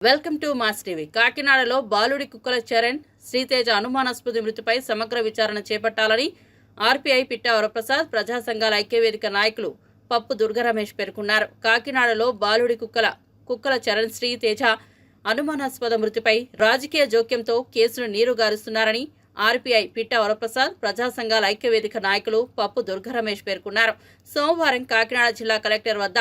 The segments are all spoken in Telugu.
Welcome to mass TV. కాకినాడలో బాలుడి కుక్కల చరణ్ శ్రీతేజ అనుమానాస్పద మృతిపై సమగ్ర విచారణ చేపట్టాలని ఆర్పీఐ పిట్టా వరప్రసాద్ ప్రజా సంఘాల ఐక్యవేదిక నాయకులు పప్పు దుర్గరమేష్ పేర్కొన్నారు. కాకినాడలో బాలుడి కుక్కల కుక్కల చరణ్ శ్రీతేజ అనుమానాస్పద మృతిపై రాజకీయ జోక్యంతో కేసును నీరుగారుస్తున్నారని ఆర్పీఐ పిట్టా వరప్రసాద్ ప్రజా సంఘాల ఐక్యవేదిక నాయకులు పప్పు దుర్గరమేష్ పేర్కొన్నారు. సోమవారం కాకినాడ జిల్లా కలెక్టర్ వద్ద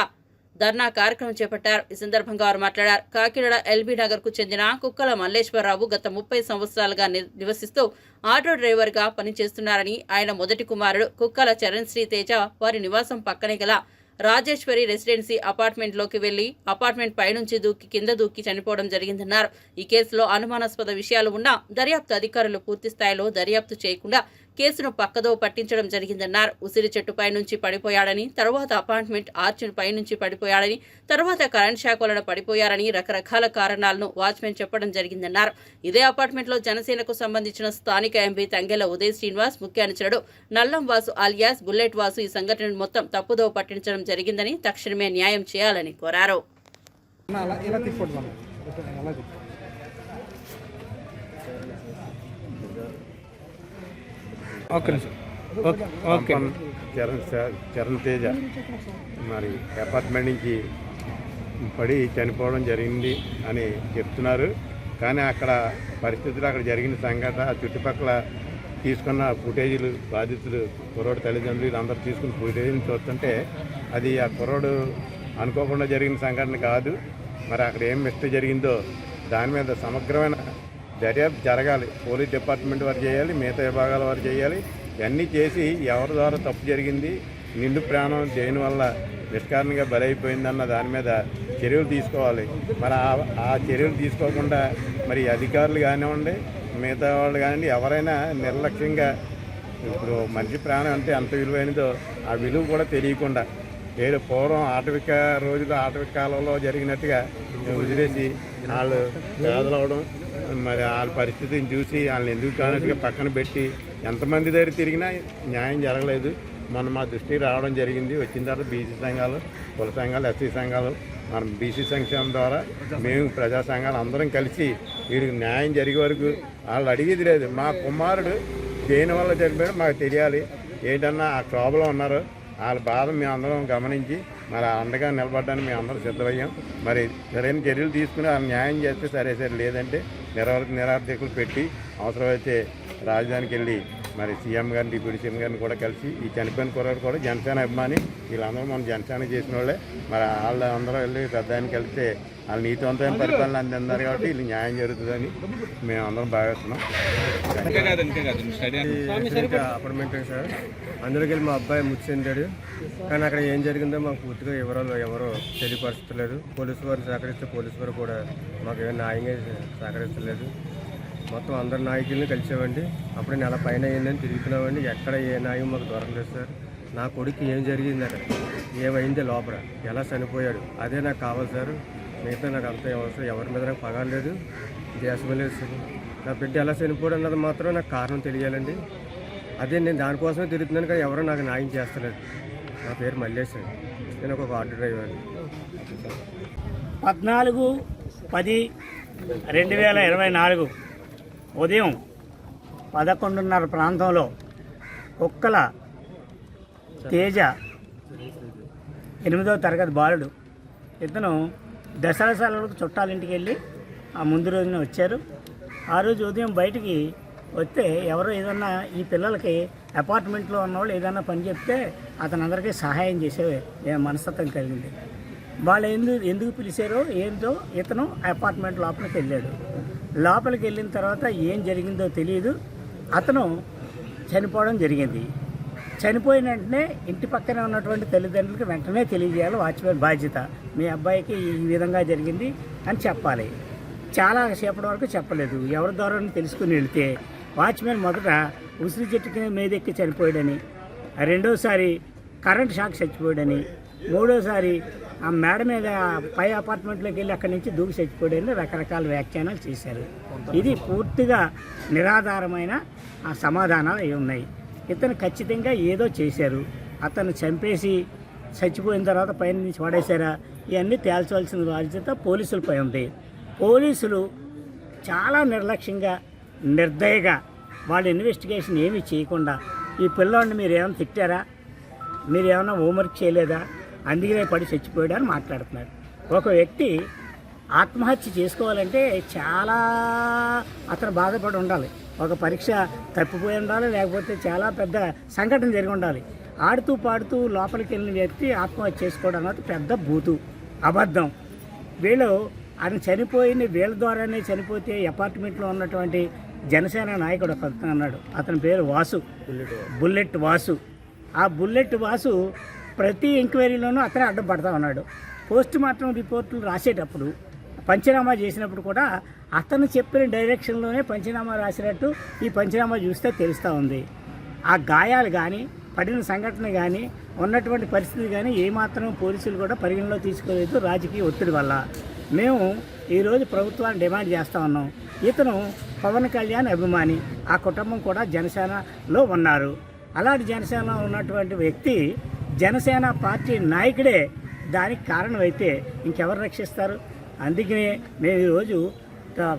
ధర్నా కార్యక్రమం చేపట్టారు. ఈ సందర్భంగా వారు మాట్లాడారు. కాకినాడ ఎల్బీ నగర్కు చెందిన కుక్కల మల్లేశ్వరరావు గత ముప్పై సంవత్సరాలుగా ని- నివసిస్తూ ఆటో డ్రైవర్గా పనిచేస్తున్నారని ఆయన మొదటి కుమారుడు కుక్కల చరణ్ శ్రీ తేజ వారి నివాసం పక్కనే గల రాజేశ్వరి రెసిడెన్సీ అపార్ట్మెంట్లోకి వెళ్ళి అపార్ట్మెంట్ పైనుంచి దూకి కింద దూకి చనిపోవడం జరిగిందన్నారు. ఈ కేసులో అనుమానాస్పద విషయాలు ఉన్నా దర్యాప్తు అధికారులు పూర్తి స్థాయిలో దర్యాప్తు చేయకుండా కేసును పక్కదో పట్టించడం జరిగిందన్నారు. ఉసిరి చెట్టుపై నుంచి పడిపోయాడని తర్వాత అపార్ట్మెంట్ ఆర్చ్ పై నుంచి పడిపోయాడని తర్వాత కరెంట్ షాక్ వలన పడిపోయారని రకరకాల కారణాలను వాచ్మెన్ చెప్పడం జరిగిందన్నారు. ఇదే అపార్ట్మెంట్లో జనసేనకు సంబంధించిన స్థానిక ఎంపీ తంగెల ఉదయ్ శ్రీనివాస్ ముఖ్య అనుచరుడు నల్లం వాసు అలియాస్ బుల్లెట్ వాసు ఈ సంఘటనను మొత్తం తప్పుదో పట్టించడం జరిగిందని తక్షణమే న్యాయం చేయాలని కోరారు. Okay okay. చరణ్ చరణ్ తేజ. మరి అపార్ట్మెంట్ నుంచి పడి చనిపోవడం జరిగింది అని చెప్తున్నారు. కానీ అక్కడ పరిస్థితులు అక్కడ జరిగిన సంఘటన చుట్టుపక్కల తీసుకున్న ఫుటేజీలు బాధితులు కుర్రోడు తల్లిదండ్రులు వీళ్ళందరూ తీసుకున్న ఫుటేజీని చూస్తుంటే అది ఆ కుర్రోడు అనుకోకుండా జరిగిన సంఘటన కాదు. మరి అక్కడ ఏం మిస్టేక్ జరిగిందో దాని మీద సమగ్రమైన దర్యాప్తు జరగాలి. పోలీస్ డిపార్ట్మెంట్ వారు చేయాలి మిగతా విభాగాల వారు చేయాలి. ఇవన్నీ చేసి ఎవరి ద్వారా తప్పు జరిగింది నిండు ప్రాణం దేని వల్ల నిష్కారణంగా బలైపోయిందన్న దాని మీద చర్యలు తీసుకోవాలి. మరి ఆ- ఆ చర్యలు తీసుకోకుండా మరి అధికారులు కానివ్వండి మిగతా వాళ్ళు కానివ్వండి ఎవరైనా నిర్లక్ష్యంగా ఇప్పుడు మనిషి ప్రాణం అంటే ఎంత విలువైనదో ఆ విలువ కూడా తెలియకుండా ఏదో పూర్వం ఆటవిక రోజులు ఆటవిక కాలంలో జరిగినట్టుగా వదిలేసి వాళ్ళు పేదలవడం మరి వాళ్ళ పరిస్థితిని చూసి వాళ్ళని ఎందుకు కానట్టుగా పక్కన పెట్టి ఎంతమంది దగ్గర తిరిగినా న్యాయం జరగలేదు. మొన్న మా దృష్టికి రావడం జరిగింది. వచ్చిన తర్వాత బీసీ సంఘాలు కుల సంఘాలు ఎస్సీ సంఘాలు మనం బీసీ సంక్షేమం ద్వారా మేము ప్రజా సంఘాలు అందరం కలిసి వీరికి న్యాయం జరిగే వరకు వాళ్ళు అడిగేది లేదు. మా కుమారుడు దేని వల్ల చనిపోయాడో మాకు తెలియాలి. ఏంటన్నా ఆ క్షోభలో ఉన్నారు వాళ్ళ బాధ మేము అందరం గమనించి మరి అండగా నిలబడడానికి మేము అందరం సిద్ధమయ్యాం. మరి సరైన చర్యలు తీసుకుని ఆ న్యాయం చేస్తే సరే సరే లేదంటే నిరవర్ నిరార్థకులు పెట్టి అవసరమైతే రాజధానికి వెళ్ళి మరి సీఎం గారిని డిప్యూటీ సీఎం గారిని కూడా కలిసి ఈ చనిపోయిన కుర్రాడు కూడా జనసేన అభిమాని. వీళ్ళందరూ మనం జనసేన చేసిన వాళ్ళే. మరి వాళ్ళు అందరూ వెళ్ళి పెద్ద ఆయనకి వెళ్తే వాళ్ళు నీతివంతమైన పరిపాలన అందిందారు కాబట్టి వీళ్ళు న్యాయం జరుగుతుందని మేము అందరం భావిస్తున్నాం. Apartment sir. అందులోకి వెళ్ళి మా అబ్బాయి మృతి చెందాడు కానీ అక్కడ ఏం జరిగిందో మాకు పూర్తిగా వివరాలు ఎవరో తెలియపరచలేదు పోలీసు వారు సహకరిస్తే పోలీసు వారు కూడా మాకు ఏం న్యాయంగా సహకరించలేదు మొత్తం అందరు నాయకుల్ని కలిసామండి. అప్పుడే నెల పైన అయిందని తిరుగుతున్నామండి. ఎక్కడ ఏ నాయం మాకు దొరకలేదు సార్. నా కొడుకు ఏం జరిగింది అక్కడ ఏమైంది లోపల? ఎలా చనిపోయాడు? అదే నాకు కావాలి సార్. మిగతా నాకు అంత అవసరం. ఎవరి మీద నాకు పగలేదు దేశం లేదు సార్. నా బిడ్డ ఎలా చనిపోయాడు అన్నది మాత్రం నాకు కారణం తెలియాలండి. అదే నేను దానికోసమే తిరుగుతున్నాను కానీ ఎవరో నాకు న్యాయం చేస్తలేదు. నా పేరు మల్లేశ్ నేను ఒక ఆటో డ్రైవర్ పద్నాలుగు పది రెండు వేల ఇరవై నాలుగు. ఉదయం పదకొండున్నర ప్రాంతంలో కుక్కల తేజ ఎనిమిదవ తరగతి బాలుడు. ఇతను దసరా సెలవులకు చుట్టాలింటికి వెళ్ళి ఆ ముందు రోజున వచ్చారు. ఆ రోజు ఉదయం బయటికి వస్తే ఎవరో ఏదన్నా ఈ పిల్లలకి అపార్ట్మెంట్లో ఉన్నవాళ్ళు ఏదన్నా పని చెప్తే అతను అందరికీ సహాయం చేసే మనస్తత్వం కలిగింది. వాళ్ళు ఎందుకు ఎందుకు పిలిచారో ఏంటో ఇతను అపార్ట్మెంట్ లోపలికి వెళ్ళాడు. లోపలికి వెళ్ళిన తర్వాత ఏం జరిగిందో తెలియదు అతను చనిపోవడం జరిగింది. చనిపోయిన వెంటనే ఇంటి పక్కనే ఉన్నటువంటి తల్లిదండ్రులకు వెంటనే తెలియజేయాలి వాచ్మెన్ బాధ్యత. మీ అబ్బాయికి ఈ విధంగా జరిగింది అని చెప్పాలి. చాలా సేపటి వరకు చెప్పలేదు. ఎవరి ద్వారా తెలుసుకుని వెళితే వాచ్మెన్ మొదట ఉసిరి చెట్టు మీదెక్కి చనిపోయాడని. రెండోసారి కరెంట్ షాక్ చచ్చిపోయాడని. మూడోసారి ఆ మేడ మీద పై అపార్ట్మెంట్లోకి వెళ్ళి అక్కడి నుంచి దూకి చచ్చిపోయాడని రకరకాల వ్యాఖ్యానాలు చేశారు. ఇది పూర్తిగా నిరాధారమైన సమాధానాలు అయి ఉన్నాయి. ఇతను ఖచ్చితంగా ఏదో చేశారు. అతను చంపేసి చచ్చిపోయిన తర్వాత పైన నుంచి పడేశారా? ఇవన్నీ తేల్చవలసిన బాధ్యత పోలీసులపై ఉంది. పోలీసులు చాలా నిర్లక్ష్యంగా నిర్దయగా వాళ్ళ ఇన్వెస్టిగేషన్ ఏమీ చేయకుండా ఈ పిల్లోడిని మీరు ఏమైనా తిట్టారా? మీరు ఏమైనా హోంవర్క్ చేయలేదా? అందుకనే పడి చచ్చిపోయాడు అని మాట్లాడుతున్నారు. ఒక వ్యక్తి ఆత్మహత్య చేసుకోవాలంటే చాలా అతను బాధపడి ఉండాలి. ఒక పరీక్ష తప్పిపోయి ఉండాలి లేకపోతే చాలా పెద్ద సంఘటన జరిగి ఉండాలి. ఆడుతూ పాడుతూ లోపలికి వెళ్ళిన వ్యక్తి ఆత్మహత్య చేసుకోవడం అనేది పెద్ద బూతు అబద్ధం. వీళ్ళు ఆయన చనిపోయిన వీళ్ళ ద్వారానే చనిపోతే అపార్ట్మెంట్లో ఉన్నటువంటి జనసేన నాయకుడు ఒక అన్నాడు అతని పేరు వాసు. బుల్లెట్ వాసు. ఆ బుల్లెట్ వాసు ప్రతి ఎంక్వైరీలోనూ అతనే అడ్డం పడతా ఉన్నాడు. పోస్ట్ మార్టం రిపోర్టులు రాసేటప్పుడు పంచనామా చేసినప్పుడు కూడా అతను చెప్పిన డైరెక్షన్లోనే పంచనామా రాసినట్టు ఈ పంచనామా చూస్తే తెలుస్తూ ఉంది. ఆ గాయాలు కానీ పడిన సంఘటన కానీ ఉన్నటువంటి పరిస్థితి కానీ ఏమాత్రం పోలీసులు కూడా పరిగణలో తీసుకోలేదు రాజకీయ ఒత్తిడి వల్ల. మేము ఈరోజు ప్రభుత్వాన్ని డిమాండ్ చేస్తూ ఉన్నాం. ఇతను పవన్ కళ్యాణ్ అభిమాని. ఆ కుటుంబం కూడా జనసేనలో ఉన్నారు. అలాంటి జనసేనలో ఉన్నటువంటి వ్యక్తి జనసేన పార్టీ నాయకుడే. దానికి కారణమైతే ఇంకెవరు రక్షిస్తారు? అందుకనే మేము ఈరోజు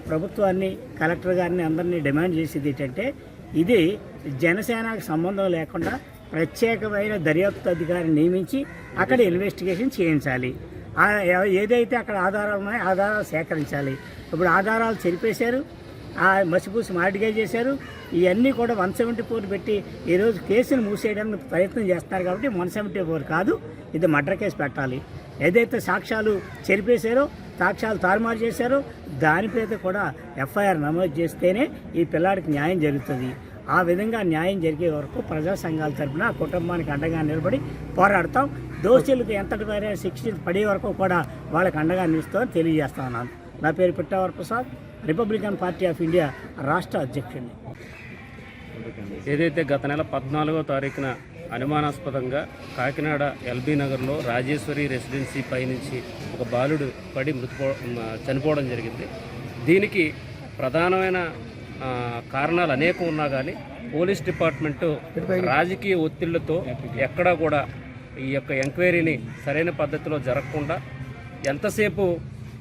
ప్రభుత్వాన్ని కలెక్టర్ గారిని అందరినీ డిమాండ్ చేసేది ఏంటంటే ఇది జనసేనకు సంబంధం లేకుండా ప్రత్యేకమైన దర్యాప్తు అధికారిని నియమించి అక్కడ ఇన్వెస్టిగేషన్ చేయించాలి. ఏదైతే అక్కడ ఆధారాలు ఉన్నాయో ఆధారాలు సేకరించాలి. ఇప్పుడు ఆధారాలు చెరిపేశారు. ఆ మసిపూసి మాడిగా చేశారు. ఇవన్నీ కూడా వన్ సెవెంటీ ఫోర్ పెట్టి ఈరోజు కేసును మూసేయడానికి ప్రయత్నం చేస్తున్నారు కాబట్టి వన్ సెవెంటీ ఫోర్ కాదు ఇది మర్డర్ కేసు పెట్టాలి. ఏదైతే సాక్ష్యాలు చెరిపేశారో సాక్ష్యాలు తారుమారు చేశారో దానిపైన కూడా ఎఫ్ఐఆర్ నమోదు చేస్తేనే ఈ పిల్లాడికి న్యాయం జరుగుతుంది. ఆ విధంగా న్యాయం జరిగే వరకు ప్రజా సంఘాల తరపున ఆ కుటుంబానికి అండగా నిలబడి పోరాడతాం. దోషులకు ఎంతటి వారైనా శిక్ష పడే వరకు కూడా వాళ్ళకి అండగా నిలుస్తామని తెలియజేస్తా ఉన్నాను. నా పేరు పిట్టావర్ Prasad Republican Party of India రాష్ట్ర అధ్యక్షుడిని. ఏదైతే గత నెల పద్నాలుగో తారీఖున అనుమానాస్పదంగా కాకినాడ ఎల్బీ నగర్లో రాజేశ్వరి రెసిడెన్సీ పై నుంచి ఒక బాలుడు పడి మృతిపో చనిపోవడం జరిగింది. దీనికి ప్రధానమైన కారణాలు అనేకం ఉన్నా కానీ పోలీస్ డిపార్ట్మెంటు రాజకీయ ఒత్తిళ్ళతో ఎక్కడా కూడా ఈ యొక్క ఎంక్వైరీని సరైన పద్ధతిలో జరగకుండా ఎంతసేపు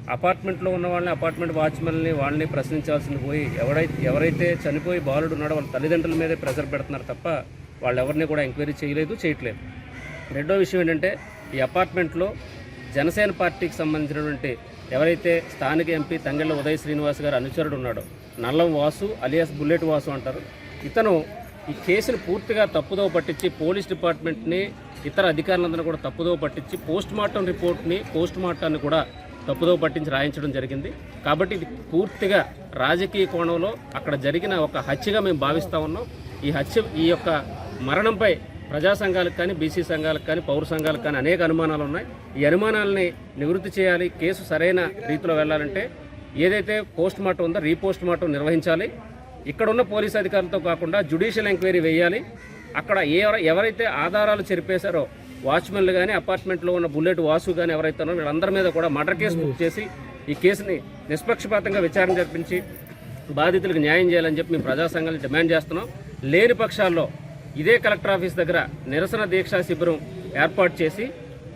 అపార్ట్మెంట్లో ఉన్న వాళ్ళని అపార్ట్మెంట్ వాచ్మెన్ని వాళ్ళని ప్రశ్నించాల్సింది పోయి ఎవరైతే ఎవరైతే చనిపోయి బాలుడు ఉన్నాడో వాళ్ళ తల్లిదండ్రుల మీదే ప్రెషర్ పెడుతున్నారు తప్ప వాళ్ళు ఎవరిని కూడా ఎంక్వైరీ చేయలేదు చేయట్లేదు. రెండో విషయం ఏంటంటే ఈ అపార్ట్మెంట్లో జనసేన పార్టీకి సంబంధించినటువంటి ఎవరైతే స్థానిక ఎంపీ తంగెళ్ళ ఉదయ శ్రీనివాస్ గారు అనుచరుడు ఉన్నాడో నల్లం వాసు అలియాస్ బుల్లెట్ వాసు అంటారు ఇతను ఈ కేసును పూర్తిగా తప్పుదోవ పట్టించి పోలీస్ డిపార్ట్మెంట్ని ఇతర అధికారులందరూ కూడా తప్పుదోవ పట్టించి పోస్ట్ మార్టం రిపోర్ట్ని పోస్ట్ మార్టాన్ని కూడా తప్పుదో పట్టించి రాయించడం జరిగింది. కాబట్టి ఇది పూర్తిగా రాజకీయ కోణంలో అక్కడ జరిగిన ఒక హత్యగా మేము భావిస్తూ ఉన్నాం. ఈ హత్య ఈ యొక్క మరణంపై ప్రజా సంఘాలకు కానీ బీసీ సంఘాలకు కానీ పౌర సంఘాలకు కానీ అనేక అనుమానాలు ఉన్నాయి. ఈ అనుమానాలని నివృత్తి చేయాలి కేసు సరైన రీతిలో వెళ్ళాలంటే ఏదైతే పోస్ట్ మార్టం ఉందో రీపోస్ట్ మార్టం నిర్వహించాలి. ఇక్కడ ఉన్న పోలీస్ అధికారులతో కాకుండా జ్యుడిషియల్ ఎంక్వైరీ వేయాలి. అక్కడ ఏ ఎవరైతే ఆధారాలు చెరిపేశారో వాచ్మెన్లు కానీ అపార్ట్మెంట్లో ఉన్న బుల్లెట్ వాసు కానీ ఎవరైతే ఉన్నారో వీళ్ళందరి మీద కూడా మర్డర్ కేసు బుక్ చేసి ఈ కేసుని నిష్పక్షపాతంగా విచారణ జరిపించి బాధితులకు న్యాయం చేయాలని చెప్పి మేము ప్రజాసంఘాలు డిమాండ్ చేస్తున్నాం. లేని పక్షాల్లో ఇదే కలెక్టర్ ఆఫీస్ దగ్గర నిరసన దీక్షా శిబిరం ఏర్పాటు చేసి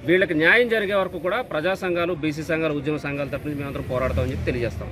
వీళ్ళకి న్యాయం జరిగే వరకు కూడా ప్రజా సంఘాలు బీసీ సంఘాలు ఉద్యమ సంఘాల తప్పించి నుంచి మేమందరం పోరాడతామని చెప్పి తెలియజేస్తాం.